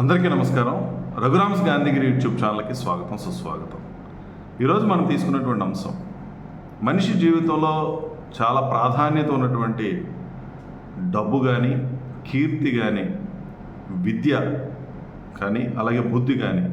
అందరికీ నమస్కారం. రఘురామ్స్ గాంధీగిరి యూట్యూబ్ ఛానల్కి స్వాగతం సుస్వాగతం. ఈరోజు మనం తీసుకున్నటువంటి అంశం మనిషి జీవితంలో చాలా ప్రాధాన్యత ఉన్నటువంటి డబ్బు కానీ కీర్తి కానీ విద్య కానీ అలాగే బుద్ధి కానీ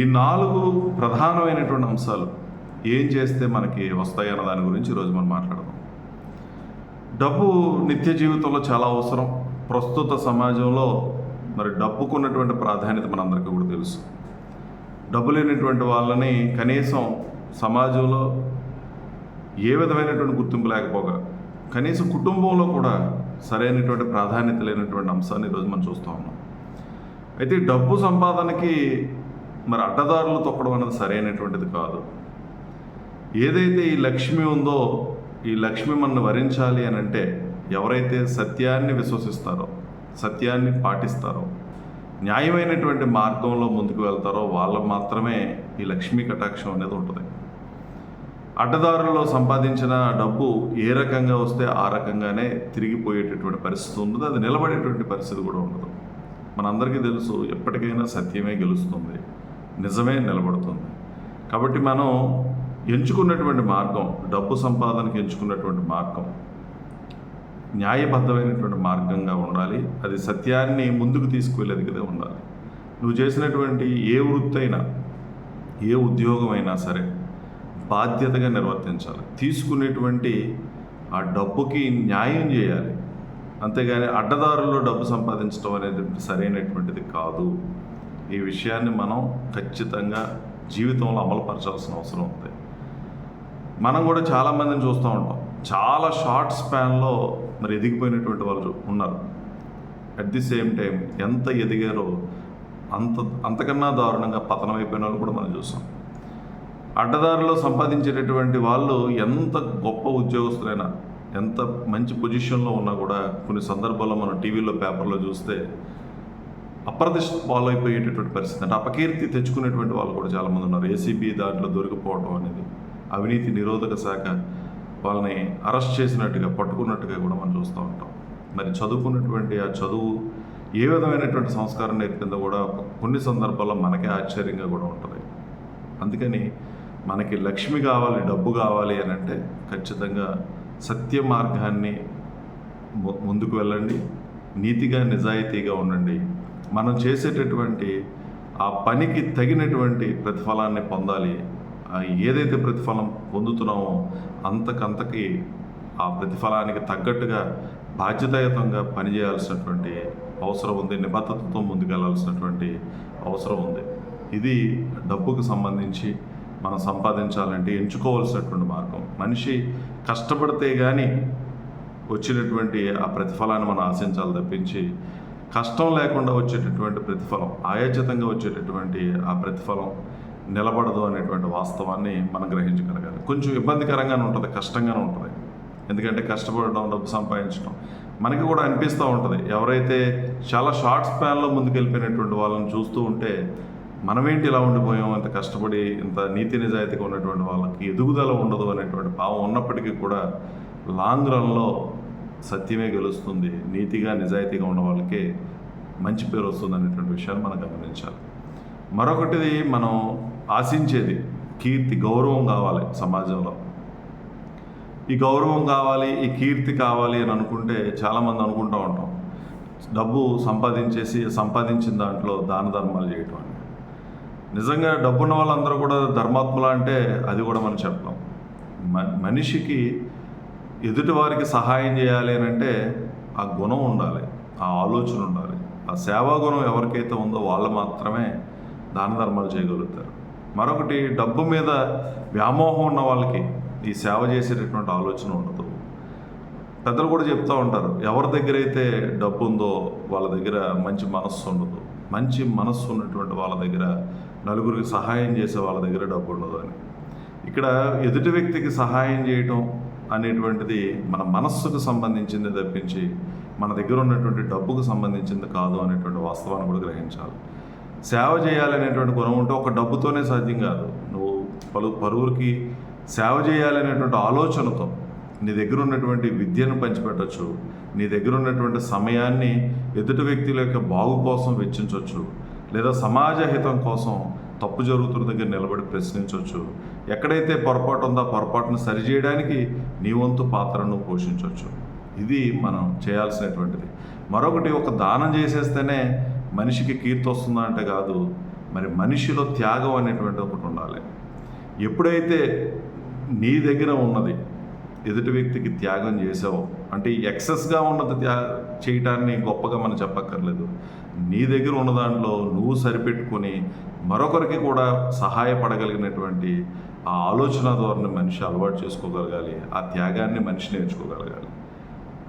ఈ నాలుగు ప్రధానమైనటువంటి అంశాలు ఏం చేస్తే మనకి వస్తాయన్న దాని గురించి ఈరోజు మనం మాట్లాడదాం. డబ్బు నిత్య జీవితంలో చాలా అవసరం. ప్రస్తుత సమాజంలో మరి డబ్బుకున్నటువంటి ప్రాధాన్యత మనందరికీ కూడా తెలుసు. డబ్బు లేనటువంటి వాళ్ళని కనీసం సమాజంలో ఏ విధమైనటువంటి గుర్తింపు లేకపోగా కనీసం కుటుంబంలో కూడా సరైనటువంటి ప్రాధాన్యత లేనటువంటి అంశాన్ని ఈరోజు మనం చూస్తూ ఉన్నాం. అయితే డబ్బు సంపాదనకి మరి అడ్డదారులు తొక్కడం అనేది సరైనటువంటిది కాదు. ఏదైతే ఈ లక్ష్మి ఉందో ఈ లక్ష్మి మనల్ని వరించాలి అని అంటే ఎవరైతే సత్యాన్ని విశ్వసిస్తారో సత్యాన్ని పాటిస్తారో న్యాయమైనటువంటి మార్గంలో ముందుకు వెళ్తారో వాళ్ళకు మాత్రమే ఈ లక్ష్మీ కటాక్షం అనేది ఉంటుంది. అడ్డదారుల్లో సంపాదించిన డబ్బు ఏ రకంగా వస్తే ఆ రకంగానే తిరిగిపోయేటటువంటి పరిస్థితి ఉండదు అది నిలబడేటువంటి పరిస్థితి కూడా ఉండదు. మనందరికీ తెలుసు ఎప్పటికైనా సత్యమే గెలుస్తుంది. నిజమే నిలబడుతుంది. కాబట్టి మనం ఎంచుకున్నటువంటి మార్గం డబ్బు సంపాదనకి ఎంచుకున్నటువంటి మార్గం న్యాయబద్ధమైనటువంటి మార్గంగా ఉండాలి. అది సత్యాన్ని ముందుకు తీసుకువెళ్ళేదిగా ఉండాలి. నువ్వు చేసినటువంటి ఏ వృత్తి అయినా ఏ ఉద్యోగం అయినా సరే బాధ్యతగా నిర్వర్తించాలి. తీసుకునేటువంటి ఆ డబ్బుకి న్యాయం చేయాలి. అంతేగాని అడ్డదారుల్లో డబ్బు సంపాదించడం అనేది సరైనటువంటిది కాదు. ఈ విషయాన్ని మనం ఖచ్చితంగా జీవితంలో అమలుపరచాల్సిన అవసరం ఉంది. మనం కూడా చాలామందిని చూస్తూ ఉంటాం. చాలా షార్ట్ స్పాన్లో మరి ఎదిగిపోయినటువంటి వాళ్ళు ఉన్నారు. అట్ ది సేమ్ టైం ఎంత ఎదిగారో అంత అంతకన్నా దారుణంగా పతనం అయిపోయిన వాళ్ళు కూడా మనం చూస్తాం అడ్డదారిలో సంపాదించేటటువంటి వాళ్ళు ఎంత గొప్ప ఉద్యోగస్తులైనా ఎంత మంచి పొజిషన్లో ఉన్నా కూడా కొన్ని సందర్భాల్లో మనం టీవీలో పేపర్లో చూస్తే అప్రదిష్ట పాలైపోయేటటువంటి పరిస్థితి. అంటే అపకీర్తి తెచ్చుకునేటువంటి వాళ్ళు కూడా చాలామంది ఉన్నారు. ఏసీబీ దాంట్లో దొరికిపోవడం అనేది అవినీతి నిరోధక శాఖ వాళ్ళని అరెస్ట్ చేసినట్టుగా పట్టుకున్నట్టుగా కూడా మనం చూస్తూ ఉంటాం. మరి చదువుకున్నటువంటి ఆ చదువు ఏ విధమైనటువంటి సంస్కారం నేర్పిందో కూడా కొన్ని సందర్భాల్లో మనకే ఆశ్చర్యంగా కూడా ఉంటుంది. అందుకని మనకి లక్ష్మి కావాలి డబ్బు కావాలి అని అంటే ఖచ్చితంగా సత్య మార్గాన్ని ము- ముందుకు వెళ్ళండి. నీతిగా నిజాయితీగా ఉండండి. మనం చేసేటటువంటి ఆ పనికి తగినటువంటి ప్రతిఫలాన్ని పొందాలి. ఏదైతే ప్రతిఫలం పొందుతున్నామో అంతకంతకి ఆ ప్రతిఫలానికి తగ్గట్టుగా బాధ్యతాయుతంగా పనిచేయాల్సినటువంటి అవసరం ఉంది నిబద్ధతతో ముందుకెళ్ళాల్సినటువంటి అవసరం ఉంది. ఇది డబ్బుకు సంబంధించి మనం సంపాదించాలంటే ఎంచుకోవాల్సినటువంటి మార్గం. మనిషి కష్టపడితే కానీ వచ్చినటువంటి ఆ ప్రతిఫలాన్ని మనం ఆశించాలి తప్పించి కష్టం లేకుండా వచ్చేటటువంటి ప్రతిఫలం ఆయోజితంగా వచ్చేటటువంటి ఆ ప్రతిఫలం నిలబడదు అనేటువంటి వాస్తవాన్ని మనం గ్రహించగలగాలి. కొంచెం ఇబ్బందికరంగానే ఉంటుంది కష్టంగానే ఉంటుంది. ఎందుకంటే కష్టపడడం డబ్బు సంపాదించడం మనకి కూడా అనిపిస్తూ ఉంటుంది. ఎవరైతే చాలా షార్ట్ స్పాన్లో ముందుకెళ్ళిపోయినటువంటి వాళ్ళని చూస్తూ ఉంటే మనమేంటి ఇలా ఉండిపోయాం ఇంత కష్టపడి ఇంత నీతి నిజాయితీగా ఉన్నటువంటి వాళ్ళకి ఎదుగుదల ఉండదు అనేటువంటి భావం ఉన్నప్పటికీ కూడా లాంగ్ రన్లో సత్యమే గెలుస్తుంది నీతిగా నిజాయితీగా ఉన్న వాళ్ళకే మంచి పేరు వస్తుంది అనేటువంటి విషయాన్ని మనం గమనించాలి. మరొకటిది మనం ఆశించేది కీర్తి గౌరవం కావాలి సమాజంలో. ఈ గౌరవం కావాలి ఈ కీర్తి కావాలి అని అనుకుంటే చాలామంది అనుకుంటూ ఉంటాం. డబ్బు సంపాదించేసి సంపాదించిన దాంట్లో దాన ధర్మాలు చేయటం అని. నిజంగా డబ్బున్న వాళ్ళందరూ కూడా ధర్మాత్ములు అంటే అది కూడా మనం చెప్పలేం. మ- మనిషికి ఎదుటి వారికి సహాయం చేయాలి అని అంటే ఆ గుణం ఉండాలి ఆ ఆలోచన ఉండాలి. ఆ సేవా గుణం ఎవరికైతే ఉందో వాళ్ళు మాత్రమే దాన ధర్మాలు చేయగలుగుతారు. మరొకటి డబ్బు మీద వ్యామోహం ఉన్న వాళ్ళకి ఈ సేవ చేసేటటువంటి ఆలోచన ఉండదు. పెద్దలు కూడా చెప్తూ ఉంటారు ఎవరి దగ్గర అయితే డబ్బు ఉందో వాళ్ళ దగ్గర మంచి మనస్సు ఉండదు. మంచి మనస్సు ఉన్నటువంటి వాళ్ళ దగ్గర నలుగురికి సహాయం చేసే వాళ్ళ దగ్గర డబ్బు ఉండదు అని. ఇక్కడ ఎదుటి వ్యక్తికి సహాయం చేయటం అనేటువంటిది మన మనస్సుకు సంబంధించింది తప్పించి మన దగ్గర ఉన్నటువంటి డబ్బుకు సంబంధించింది కాదు అనేటువంటి వాస్తవాన్ని కూడా గ్రహించాలి. సేవ చేయాలనేటువంటి గుణం ఉంటే ఒక డబ్బుతోనే సాధ్యం కాదు. నువ్వు పలు పలువురికి సేవ చేయాలనేటువంటి ఆలోచనతో నీ దగ్గర ఉన్నటువంటి విద్యను పంచిపెట్టచ్చు. నీ దగ్గర ఉన్నటువంటి సమయాన్ని ఎదుటి వ్యక్తుల యొక్క బాగు కోసం వెచ్చించవచ్చు లేదా సమాజ హితం కోసం తప్పు జరుగుతున్న దగ్గర నిలబడి ప్రశ్నించవచ్చు ఎక్కడైతే పొరపాటు ఉందో పొరపాటును సరిచేయడానికి నీ వంతు పాత్రను పోషించవచ్చు ఇది మనం చేయాల్సినటువంటిది. మరొకటి ఒక దానం చేసేస్తేనే మనిషికి కీర్తి వస్తుందా అంటే కాదు మరి మనిషిలో త్యాగం అనేటువంటి ఒకటి ఉండాలి. ఎప్పుడైతే నీ దగ్గర ఉన్నది ఎదుటి వ్యక్తికి త్యాగం చేసావో అంటే ఎక్సెస్గా ఉన్నది త్యా చేయటాన్ని గొప్పగా మనం చెప్పక్కర్లేదు. నీ దగ్గర ఉన్న దాంట్లో నువ్వు సరిపెట్టుకొని మరొకరికి కూడా సహాయపడగలిగినటువంటి ఆ ఆలోచన ధోరణి మనిషి అలవాటు చేసుకోగలగాలి ఆ త్యాగాన్ని మనిషి నేర్చుకోగలగాలి.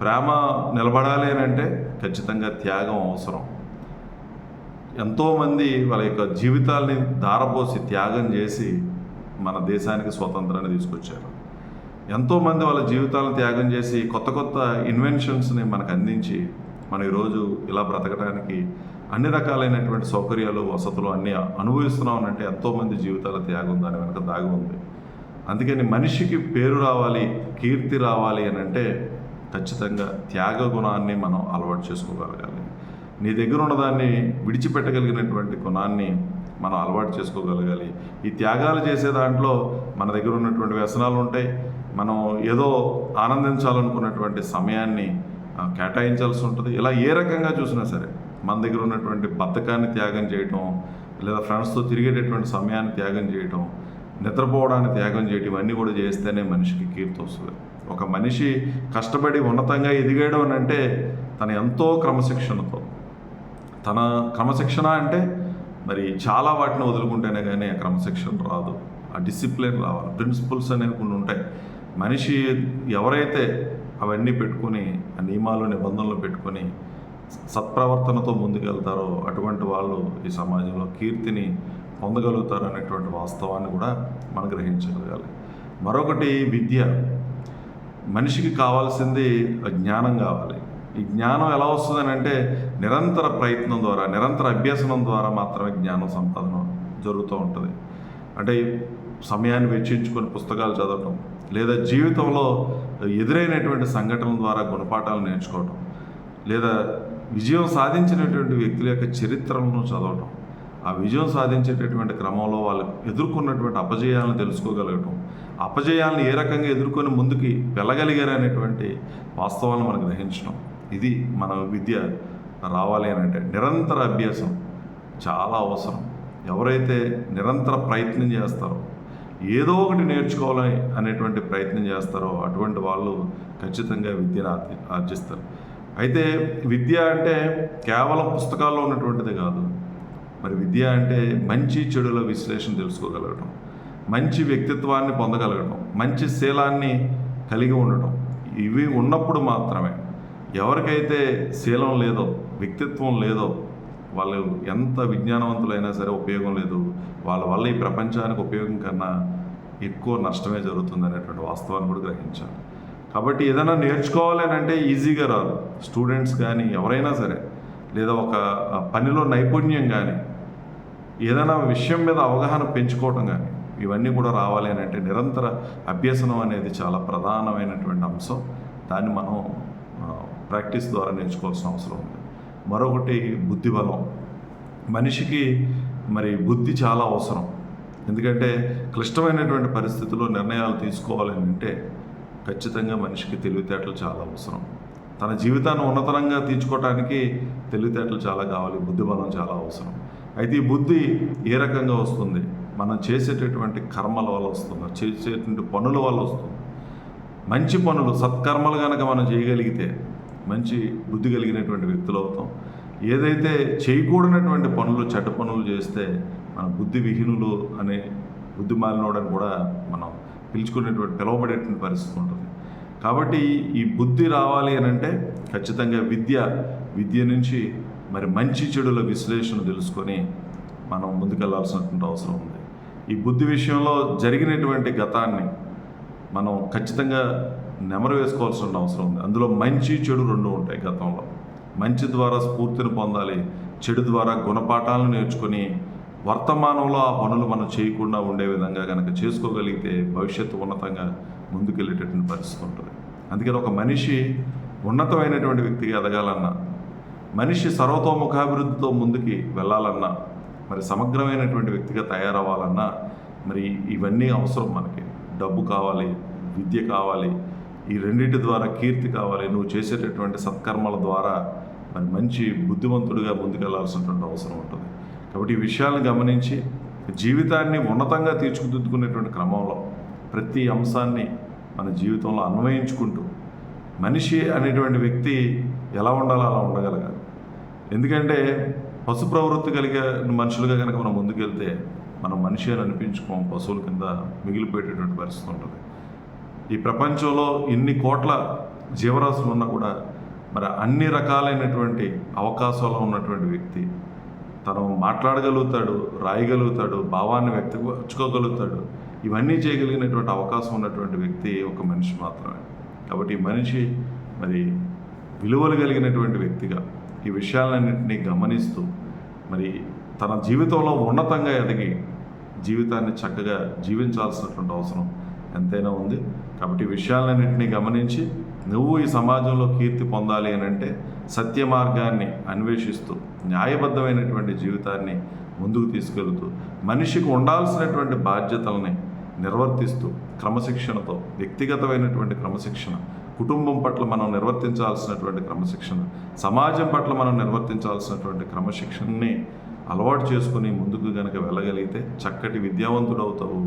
ప్రేమ నిలబడాలి అని అంటే ఖచ్చితంగా త్యాగం అవసరం. ఎంతోమంది వాళ్ళ యొక్క జీవితాల్ని దారపోసి త్యాగం చేసి మన దేశానికి స్వతంత్రాన్ని తీసుకొచ్చారు. ఎంతోమంది వాళ్ళ జీవితాలను త్యాగం చేసి కొత్త కొత్త ఇన్వెన్షన్స్ని మనకు అందించి మనం ఈరోజు ఇలా బ్రతకడానికి అన్ని రకాలైనటువంటి సౌకర్యాలు వసతులు అన్నీ అనుభవిస్తున్నాం అంటే ఎంతోమంది జీవితాల త్యాగం దాని వెనక దాగి ఉంది. అందుకని మనిషికి పేరు రావాలి కీర్తి రావాలి అని అంటే ఖచ్చితంగా త్యాగ గుణాన్ని మనం అలవాటు చేసుకోగలగాలి. నీ దగ్గర ఉన్నదాన్ని విడిచిపెట్టగలిగినటువంటి గుణాన్ని మనం అలవాటు చేసుకోగలగాలి. ఈ త్యాగాలు చేసే దాంట్లో మన దగ్గర ఉన్నటువంటి వ్యసనాలు ఉంటాయి. మనం ఏదో ఆనందించాలనుకున్నటువంటి సమయాన్ని కేటాయించాల్సి ఉంటుంది. ఇలా ఏ రకంగా చూసినా సరే మన దగ్గర ఉన్నటువంటి బద్ధకాన్ని త్యాగం చేయటం లేదా ఫ్రెండ్స్తో తిరిగేటటువంటి సమయాన్ని త్యాగం చేయటం నిద్రపోవడాన్ని త్యాగం చేయటం ఇవన్నీ కూడా చేస్తేనే మనిషికి కీర్తి వస్తుంది. ఒక మనిషి కష్టపడి ఉన్నతంగా ఎదిగాడు అని అంటే తను ఎంతో క్రమశిక్షణతో తన క్రమశిక్షణ అంటే మరి చాలా వాటిని వదులుకుంటేనే కానీ ఆ క్రమశిక్షణ రాదు. ఆ డిసిప్లిన్ రావాలి. ప్రిన్సిపల్స్ అనేవి కొన్ని ఉంటాయి. మనిషి ఎవరైతే అవన్నీ పెట్టుకొని ఆ నియమాలు నిబంధనలు పెట్టుకొని సత్ప్రవర్తనతో ముందుకెళ్తారో అటువంటి వాళ్ళు ఈ సమాజంలో కీర్తిని పొందగలుగుతారు అనేటువంటి వాస్తవాన్ని కూడా మనం గ్రహించగలగాలి. మరొకటి విద్య. మనిషికి కావాల్సింది జ్ఞానం కావాలి. ఈ జ్ఞానం ఎలా వస్తుందని అంటే నిరంతర ప్రయత్నం ద్వారా నిరంతర అభ్యసనం ద్వారా మాత్రమే జ్ఞానం సంపాదన జరుగుతూ ఉంటుంది. అంటే సమయాన్ని వెచ్చించుకొని పుస్తకాలు చదవటం లేదా జీవితంలో ఎదురైనటువంటి సంఘటనల ద్వారా గుణపాఠాలు నేర్చుకోవటం లేదా విజయం సాధించినటువంటి వ్యక్తుల యొక్క చరిత్రలను చదవటం ఆ విజయం సాధించేటటువంటి క్రమంలో వాళ్ళు ఎదుర్కొన్నటువంటి అపజయాలను తెలుసుకోగలగటం అపజయాలను ఏ రకంగా ఎదుర్కొని ముందుకి వెళ్ళగలిగారు అనేటువంటి వాస్తవాలను మనం గ్రహించడం ఇది మన విద్య రావాలి అని అంటే నిరంతర అభ్యాసం చాలా అవసరం. ఎవరైతే నిరంతర ప్రయత్నం చేస్తారో ఏదో ఒకటి నేర్చుకోవాలని అనేటువంటి ప్రయత్నం చేస్తారో అటువంటి వాళ్ళు ఖచ్చితంగా విద్యను ఆర్జి ఆర్జిస్తారు. అయితే విద్య అంటే కేవలం పుస్తకాల్లో ఉన్నటువంటిది కాదు. మరి విద్య అంటే మంచి చెడుల విశ్లేషణ తెలుసుకోగలగటం మంచి వ్యక్తిత్వాన్ని పొందగలగటం మంచి శీలాన్ని కలిగి ఉండటం ఇవి ఉన్నప్పుడు మాత్రమే. ఎవరికైతే శీలం లేదో వ్యక్తిత్వం లేదో వాళ్ళు ఎంత విజ్ఞానవంతులైనా సరే ఉపయోగం లేదు. వాళ్ళ వల్ల ఈ ప్రపంచానికి ఉపయోగం కన్నా ఎక్కువ నష్టమే జరుగుతుంది అనేటువంటి వాస్తవాన్ని కూడా గ్రహించాలి. కాబట్టి ఏదైనా నేర్చుకోవాలి అని అంటే ఈజీగా రాదు. స్టూడెంట్స్ కానీ ఎవరైనా సరే లేదా ఒక పనిలో నైపుణ్యం కానీ ఏదైనా విషయం మీద అవగాహన పెంచుకోవటం కానీ ఇవన్నీ కూడా రావాలి అని అంటే నిరంతర అభ్యసనం అనేది చాలా ప్రధానమైనటువంటి అంశం. దాన్ని మనం ప్రాక్టీస్ ద్వారా నేర్చుకోవాల్సిన అవసరం ఉంది. మరొకటి బుద్ధి బలం మనిషికి మరి బుద్ధి చాలా అవసరం. ఎందుకంటే క్లిష్టమైనటువంటి పరిస్థితుల్లో నిర్ణయాలు తీసుకోవాలి అంటే ఖచ్చితంగా మనిషికి తెలివితేటలు చాలా అవసరం. తన జీవితాన్ని ఉన్నతనంగా తీర్చుకోవటానికి తెలివితేటలు చాలా కావాలి బుద్ధి బలం చాలా అవసరం. అయితే ఈ బుద్ధి ఏ రకంగా వస్తుంది? మనం చేసేటటువంటి కర్మల వల్ల వస్తుంది చేసేటువంటి పనుల వల్ల వస్తుంది. మంచి పనులు సత్కర్మలు కనుక మనం చేయగలిగితే మంచి బుద్ధి కలిగినటువంటి వ్యక్తులు అవుతాం. ఏదైతే చేయకూడనటువంటి పనులు చెడ్డ పనులు చేస్తే మన బుద్ధి విహీనులు అనే బుద్ధి మాలినోడని కూడా మనం పిలుచుకునేటువంటి పిలువబడేటువంటి పరిస్థితి ఉంటుంది. కాబట్టి ఈ బుద్ధి రావాలి అని అంటే ఖచ్చితంగా విద్య విద్య నుంచి మరి మంచి చెడుల విశ్లేషణ తెలుసుకొని మనం ముందుకెళ్ళాల్సినటువంటి అవసరం ఉంది. ఈ బుద్ధి విషయంలో జరిగినటువంటి గతాన్ని మనం ఖచ్చితంగా నెమరు వేసుకోవాల్సిన అవసరం ఉంది. అందులో మంచి చెడు రెండు ఉంటాయి గతంలో. మంచి ద్వారా స్ఫూర్తిని పొందాలి చెడు ద్వారా గుణపాఠాలను నేర్చుకొని వర్తమానంలో ఆ పనులు మనం చేయకుండా ఉండే విధంగా కనుక చేసుకోగలిగితే భవిష్యత్తు ఉన్నతంగా ముందుకెళ్ళేటటువంటి పరిస్థితి ఉంటుంది అందుకని ఒక మనిషి ఉన్నతమైనటువంటి వ్యక్తిగా ఎదగాలన్నా మనిషి సర్వతోముఖాభివృద్ధితో ముందుకి వెళ్ళాలన్నా మరి సమగ్రమైనటువంటి వ్యక్తిగా తయారవ్వాలన్నా మరి ఇవన్నీ అవసరం మనకి. డబ్బు కావాలి విద్య కావాలి ఈ రెండింటి ద్వారా కీర్తి కావాలి. నువ్వు చేసేటటువంటి సత్కర్మల ద్వారా మరి మంచి బుద్ధిమంతుడిగా ముందుకెళ్ళాల్సినటువంటి అవసరం ఉంటుంది. కాబట్టి ఈ విషయాలను గమనించి జీవితాన్ని ఉన్నతంగా తీర్చిదిద్దుకునేటువంటి క్రమంలో ప్రతి అంశాన్ని మన జీవితంలో అన్వయించుకుంటూ మనిషి అనేటువంటి వ్యక్తి ఎలా ఉండాలో అలా ఉండగలగాలి. ఎందుకంటే పశు ప్రవృత్తి కలిగే మనుషులుగా కనుక మనం ముందుకెళ్తే మనం మనిషి అని అనిపించుకోం పశువుల కింద మిగిలిపోయేటటువంటి పరిస్థితి ఉంటుంది. ఈ ప్రపంచంలో ఇన్ని కోట్ల జీవరాశులు ఉన్నా కూడా మరి అన్ని రకాలైనటువంటి అవకాశాలు ఉన్నటువంటి వ్యక్తి. తను మాట్లాడగలుగుతాడు రాయగలుగుతాడు భావాన్ని వ్యక్తపరచుకోగలుగుతాడు. ఇవన్నీ చేయగలిగినటువంటి అవకాశం ఉన్నటువంటి వ్యక్తి ఒక మనిషి మాత్రమే. కాబట్టి ఈ మనిషి మరి విలువలు కలిగినటువంటి వ్యక్తిగా ఈ విషయాలన్నింటినీ గమనిస్తూ మరి తన జీవితంలో ఉన్నతంగా ఎదిగి జీవితాన్ని చక్కగా జీవించాల్సినటువంటి అవసరం ఎంతైనా ఉంది. కాబట్టి విషయాలన్నింటినీ గమనించి నువ్వు ఈ సమాజంలో కీర్తి పొందాలి అని అంటే సత్య మార్గాన్ని అన్వేషిస్తూ న్యాయబద్ధమైనటువంటి జీవితాన్ని ముందుకు తీసుకెళ్తూ మనిషికి ఉండాల్సినటువంటి బాధ్యతల్ని నిర్వర్తిస్తూ క్రమశిక్షణతో వ్యక్తిగతమైనటువంటి క్రమశిక్షణ కుటుంబం పట్ల మనం నిర్వర్తించాల్సినటువంటి క్రమశిక్షణ సమాజం పట్ల మనం నిర్వర్తించాల్సినటువంటి క్రమశిక్షణని అలవాటు చేసుకుని ముందుకు గనక వెళ్ళగలిగితే చక్కటి విద్యావంతుడు అవుతావు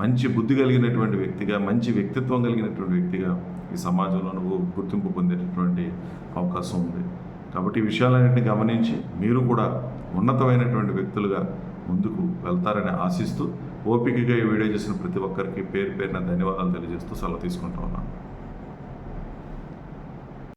మంచి బుద్ధి కలిగినటువంటి వ్యక్తిగా మంచి వ్యక్తిత్వం కలిగినటువంటి వ్యక్తిగా ఈ సమాజంలో నువ్వు గుర్తింపు పొందేటటువంటి అవకాశం ఉంది. కాబట్టి ఈ విషయాలన్నింటినీ గమనించి మీరు కూడా ఉన్నతమైనటువంటి వ్యక్తులుగా ముందుకు వెళ్తారని ఆశిస్తూ ఓపికగా ఈ వీడియో చేసిన ప్రతి ఒక్కరికి పేరు పేరున ధన్యవాదాలు తెలియజేస్తూ సెలవు తీసుకుంటా ఉన్నాను.